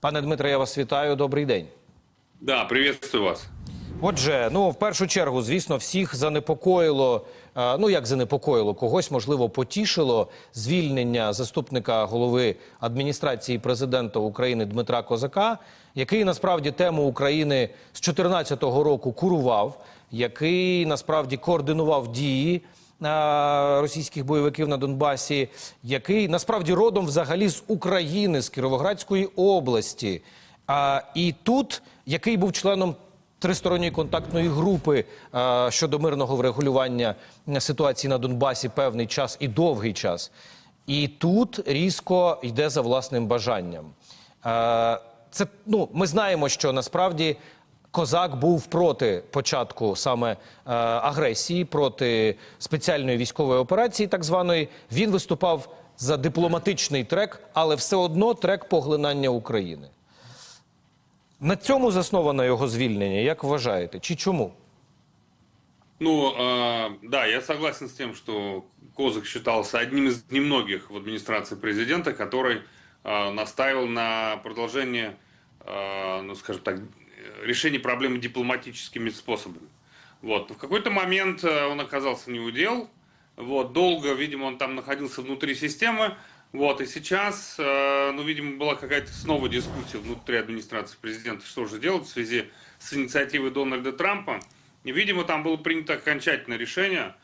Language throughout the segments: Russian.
Пане Дмитре, я вас вітаю. Добрий день. Да, приветствую вас. Отже, ну в першу чергу, звісно, всіх занепокоїло. е, Ну як занепокоїло, когось можливо потішило звільнення заступника голови адміністрації президента України Дмитра Козака, який насправді тему України з 2014 року курував, який насправді координував дії російських бойовиків на Донбасі, який насправді родом взагалі з України, з Кіровоградської області. І тут, який був членом тристоронньої контактної групи е, щодо мирного врегулювання ситуації на Донбасі певний час і довгий час. І тут різко йде за власним бажанням. Е, це ну, ми знаємо, що насправді Козак був проти початку саме е, агресії, проти спеціальної військової операції, так званої. Він виступав за дипломатичний трек, але все одно трек поглинання України. На цьому засновано його звільнення, як вважаєте? Чи чому? Ну, э, да, я согласен с тем, что Козак считался одним из немногих в администрации президента, который э, настаивал на продолжении, э, ну, скажем так, решения проблемы дипломатическими способами. Вот. Но в какой-то момент э, он оказался не удел. Вот. Долго, видимо, он там находился внутри системы. Вот. И сейчас, э, ну, видимо, была какая-то снова дискуссия внутри администрации президента, что же делать в связи с инициативой Дональда Трампа. И, видимо, там было принято окончательное решение,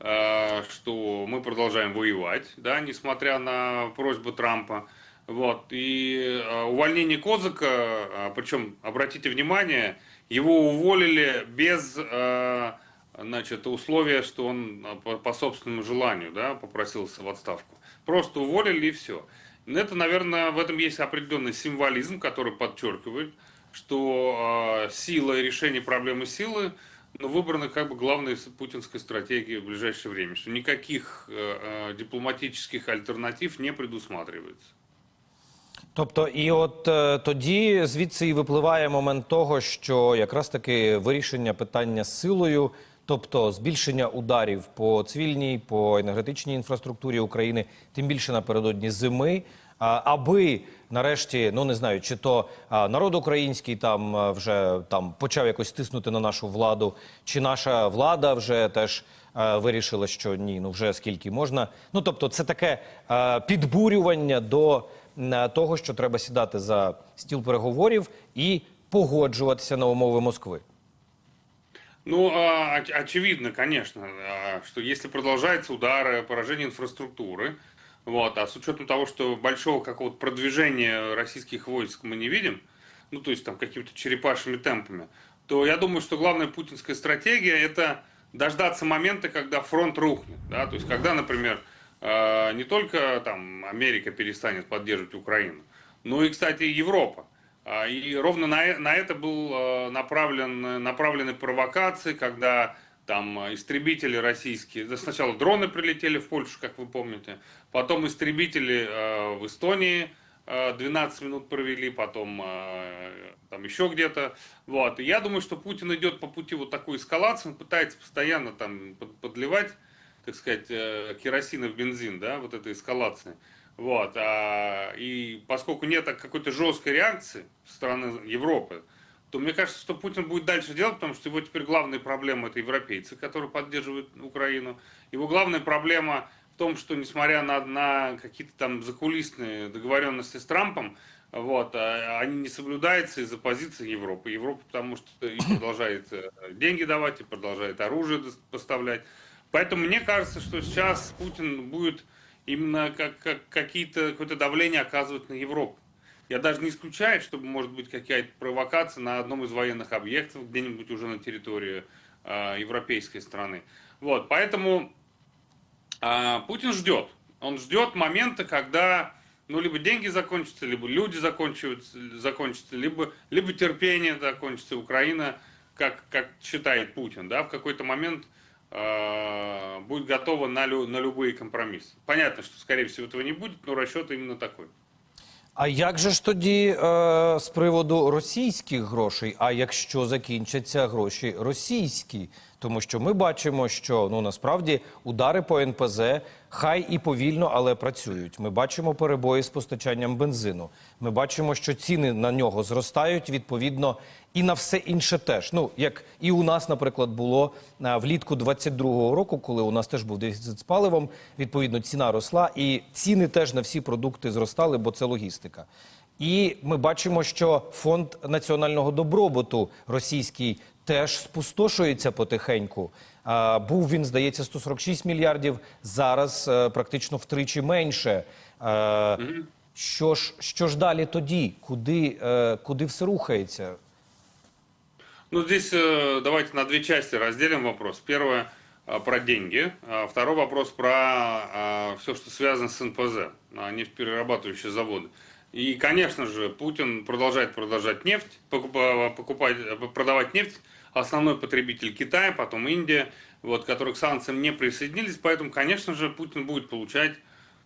э, что мы продолжаем воевать, да, несмотря на просьбу Трампа. Вот. И э, увольнение Козака, э, причем, обратите внимание, его уволили без э, значит, условия, что он э, по, собственному желанию да, попросился в отставку. Просто уволили и все. Это, наверное, в этом есть определенный символизм, который подчеркивает, что сила и решение проблемы силы ну, выбраны как бы главной с- путинской стратегией в ближайшее время, что никаких э, э, дипломатических альтернатив не предусматривается. Тобто, і от е, тоді звідси і випливає момент того, що якраз таки вирішення питання з силою, тобто збільшення ударів по цивільній, по енергетичній інфраструктурі України, тим більше напередодні зими. Аби нарешті, ну не знаю, чи то народ український там вже там почав якось тиснути на нашу владу, чи наша влада вже теж е, вирішила, що ні, ну вже скільки можна. Ну тобто, це таке е, підбурювання до е, того, що треба сідати за стіл переговорів і погоджуватися на умови Москви. Ну, а, оч- очевидно, конечно, а, что если продолжаются удары, поражение инфраструктуры, вот, а с учетом того, что большого какого-то продвижения российских войск мы не видим, ну, то есть там какими-то черепашьими темпами, то я думаю, что главная путинская стратегия – это дождаться момента, когда фронт рухнет, да, то есть когда, например, э, не только там Америка перестанет поддерживать Украину, но и, кстати, Европа. А, И ровно на, на это был э, направлен, направлены провокации, когда там истребители российские, да, сначала дроны прилетели в Польшу, как вы помните, потом истребители э, в Эстонии э, 12 минут провели, потом э, там еще где-то. Вот. И я думаю, что Путин идет по пути вот такой эскалации, он пытается постоянно там под- подливать, так сказать, э, керосина в бензин, да, вот этой эскалации. Вот, а, и поскольку нет какой-то жесткой реакции со стороны Европы, то мне кажется, что Путин будет дальше делать, потому что его теперь главная проблема это европейцы, которые поддерживают Украину. Его главная проблема в том, что несмотря на, на какие-то там закулисные договоренности с Трампом, вот, а, они не соблюдаются из-за позиции Европы. Европа потому что и продолжает э, деньги давать, и продолжает оружие поставлять. Поэтому мне кажется, что сейчас Путин будет именно как, как какие-то, какое-то давление оказывать на Европу. Я даже не исключаю, чтобы может быть какая-то провокация на одном из военных объектов, где-нибудь уже на территории э, европейской страны. Вот, поэтому а, Путин ждет. Он ждет момента, когда ну, либо деньги закончатся, либо люди закончатся, закончатся либо, либо терпение закончится. Украина, как, как считает Путин, да, в какой-то момент э, будет готова на, лю- на любые компромиссы. Понятно, что, скорее всего, этого не будет, но расчет именно такой. А як же ж тоді е, з приводу російських грошей? А якщо закінчаться гроші російські, тому що ми бачимо, що ну насправді удари по НПЗ хай і повільно, але працюють. Ми бачимо перебої з постачанням бензину. Ми бачимо, що ціни на нього зростають відповідно і на все інше теж. Ну як і у нас, наприклад, було влітку 22-го року, коли у нас теж був дефіцит з паливом. Відповідно, ціна росла, і ціни теж на всі продукти зростали, бо це логістика. І ми бачимо, що фонд національного добробуту російський теж спустошується потихеньку. А, був він, здається, 146 мільярдів. Зараз е, практично втричі менше. Е, що ж, що ж далі тоді? Куди, е, куди все рухається? Ну, здесь э, давайте на две части разделим вопрос. Первое э, про деньги, а второй вопрос про все, что связано с НПЗ, а, нефтеперерабатывающие заводы. И, конечно же, Путин продолжает продолжать нефть, покупа- покупать, продавать нефть. Основной потребитель Китай, потом Индия, вот, которые к санкциям не присоединились. Поэтому, конечно же, Путин будет получать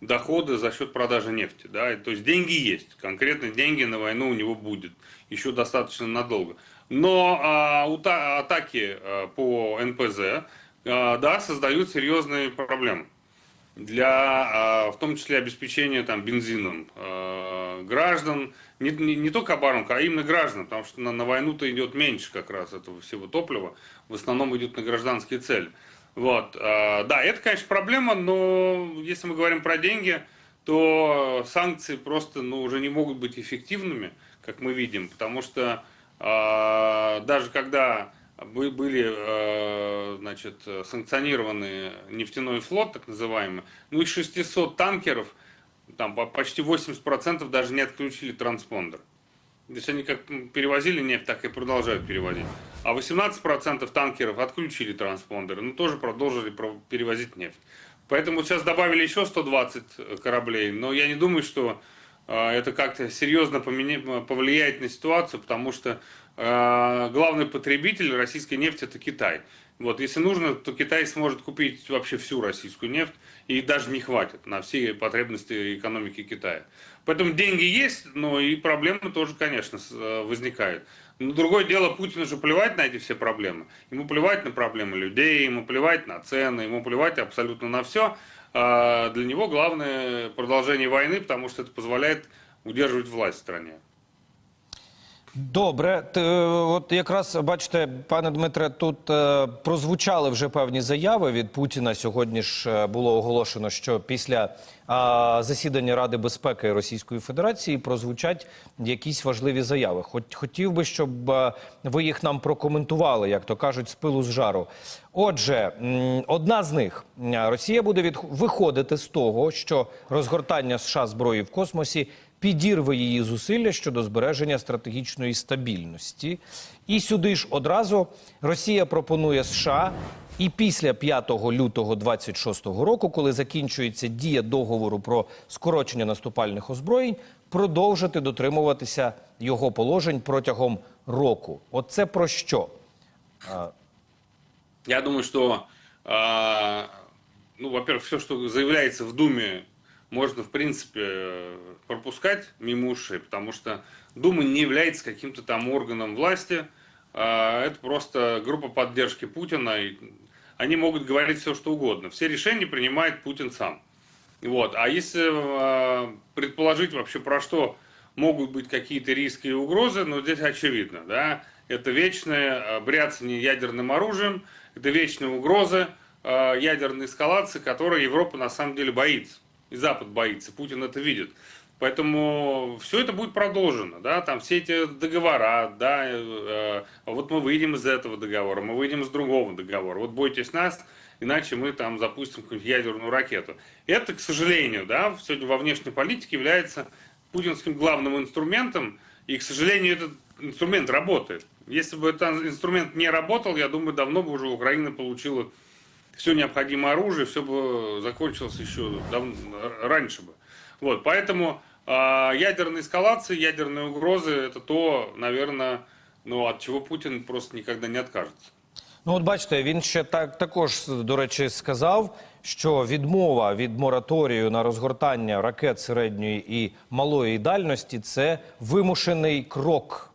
доходы за счет продажи нефти. Да? То есть деньги есть, конкретно деньги на войну у него будет, еще достаточно надолго. Но а, ута- атаки а, по НПЗ, а, да, создают серьезные проблемы для, а, в том числе, обеспечения там, бензином а, граждан, не, не, не только оборонка, а именно граждан, потому что на, на войну-то идет меньше как раз этого всего топлива, в основном идет на гражданские цели. Вот, а, да, это, конечно, проблема, но если мы говорим про деньги, то санкции просто ну, уже не могут быть эффективными, как мы видим, потому что даже когда были э, значит, санкционированы нефтяной флот, так называемый, ну из 600 танкеров, там по- почти 80% даже не отключили транспондер. То есть они как перевозили нефть, так и продолжают перевозить. А 18% танкеров отключили транспондеры, но тоже продолжили про- перевозить нефть. Поэтому сейчас добавили еще 120 кораблей, но я не думаю, что э, это как-то серьезно повлияет на ситуацию, потому что главный потребитель российской нефти это Китай. Вот, если нужно, то Китай сможет купить вообще всю российскую нефть, и даже не хватит на все потребности экономики Китая. Поэтому деньги есть, но и проблемы тоже, конечно, э, возникают. Но другое дело, Путину же плевать на эти все проблемы. Ему плевать на проблемы людей, ему плевать на цены, ему плевать абсолютно на все. А Для него главное продолжение войны, потому что это позволяет удерживать власть в стране. Добре, е, от якраз бачите, пане Дмитре, тут е, прозвучали вже певні заяви від Путіна. Сьогодні ж е, було оголошено, що після засідання Ради безпеки Російської Федерації прозвучать якісь важливі заяви. Хоч хотів би, щоб ви їх нам прокоментували, як то кажуть, з пилу з жару. Отже, одна з них Росія буде від виходити з того, що розгортання США зброї в космосі підірве її зусилля щодо збереження стратегічної стабільності. І сюди ж одразу Росія пропонує США і після 5 лютого 26 року, коли закінчується дія договору про скорочення наступальних озброєнь, продовжити дотримуватися його положень протягом року. Оце про що? Я думаю, а, ну, во-первых, все, что заявляется в Думе, можно, в принципе, пропускать мимо ушей, потому что Дума не является каким-то там органом власти, а, это просто группа поддержки Путина, и они могут говорить все, что угодно. Все решения принимает Путин сам. Вот. А если э, предположить вообще про что могут быть какие-то риски и угрозы, ну здесь очевидно, да, это вечное бряцание ядерным оружием, это вечные угрозы э, ядерной эскалации, которой Европа на самом деле боится, и Запад боится, Путин это видит. Поэтому все это будет продолжено, да, там все эти договора, да, э, вот мы выйдем из этого договора, мы выйдем из другого договора, вот бойтесь нас, иначе мы там запустим какую-нибудь ядерную ракету. Это, к сожалению, да, сегодня во внешней политике является путинским главным инструментом, и, к сожалению, этот инструмент работает. Если бы этот инструмент не работал, я думаю, давно бы уже Украина получила все необходимое оружие, все бы закончилось еще дав- раньше бы. Вот, поэтому а, ядерная эскалация, ядерные угрозы, это то, наверное, ну, от чего Путин просто никогда не откажется. Ну, от бачите, він ще так також, до речі, сказав, що відмова від мораторію на розгортання ракет середньої і малої дальності це вимушений крок.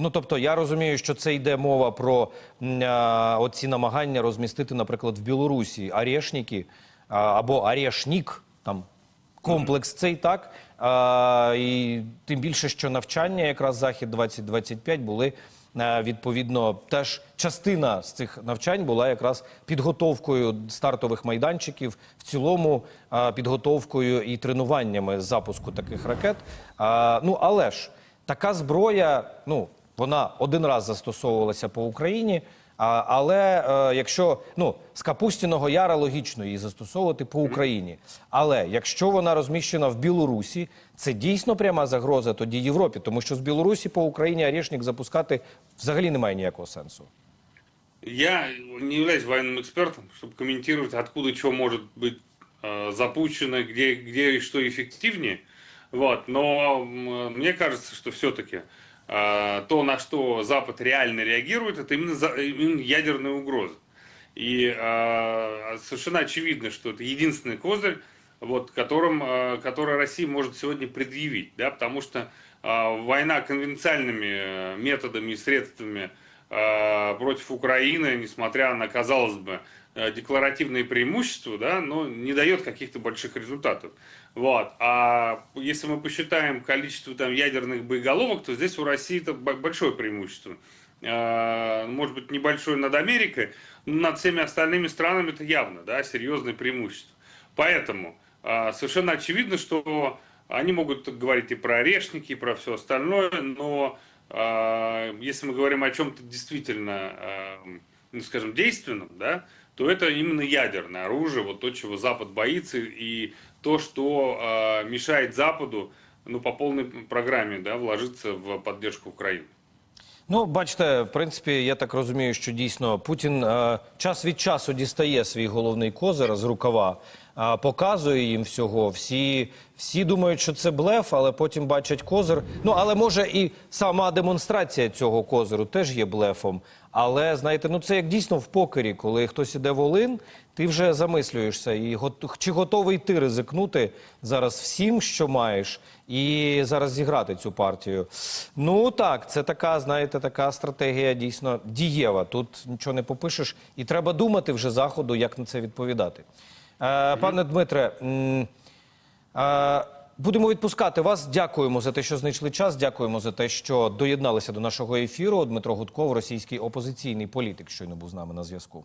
Ну тобто я розумію, що це йде мова про а, оці намагання розмістити, наприклад, в Білорусі арешники а, або арешнік, там комплекс цей так. А, і тим більше, що навчання, якраз захід 2025 були. е, Відповідно, теж частина з цих навчань була якраз підготовкою стартових майданчиків, в цілому е, підготовкою і тренуваннями запуску таких ракет. А, Ну але ж така зброя, ну вона один раз застосовувалася по Україні. А, але е, якщо ну з Капустіного Яра логічно її застосовувати по Україні. Але якщо вона розміщена в Білорусі, це дійсно пряма загроза тоді Європі, тому що з Білорусі по Україні Орешник запускати взагалі немає ніякого сенсу. Я не являюсь военным экспертом, чтобы комментировать, откуда что может быть э, запущено, где, где и что эффективнее. Вот. Но м, мне кажется, что все-таки э, то, на что Запад реально реагирует, это именно, за- именно ядерная угроза. И э, совершенно очевидно, что это единственный козырь, вот, которым, э, который Россия может сегодня предъявить. Да, потому что э, война конвенциальными э, методами и средствами э, против Украины, несмотря на, казалось бы, э, декларативные преимущества, да, но не дает каких-то больших результатов. Вот. А если мы посчитаем количество там, ядерных боеголовок, то здесь у России это большое преимущество. Э, Может быть, небольшое над Америкой, но над всеми остальными странами это явно да, серьезное преимущество. Поэтому э, совершенно очевидно, что они могут говорить и про орешники, и про все остальное, но э, если мы говорим о чем-то действительно, э, ну, скажем, действенном, да, то это именно ядерное оружие, вот то, чего Запад боится, и то, что э, мешает Западу ну, по полной программе да, вложиться в поддержку Украины. Ну, бачите, в принципі, я так розумію, що дійсно Путін е, час від часу дістає свій головний козир з рукава, е, показує їм всього. Всі, всі думають, що це блеф, але потім бачать козир. Ну, але може і сама демонстрація цього козиру теж є блефом. Але знаєте, ну це як дійсно в покері, коли хтось іде в Олин, ти вже замислюєшся, і гот- чи готовий ти ризикнути зараз всім, що маєш, і зараз зіграти цю партію. Ну так, це така, знаєте, така стратегія дійсно дієва. Тут нічого не попишеш, і треба думати вже заходу, як на це відповідати. Е, Пане Дмитре. е, Будемо відпускати вас. Дякуємо за те, що знайшли час. Дякуємо за те, що доєдналися до нашого ефіру. Дмитро Гудков, російський опозиційний політик, щойно був з нами на зв'язку.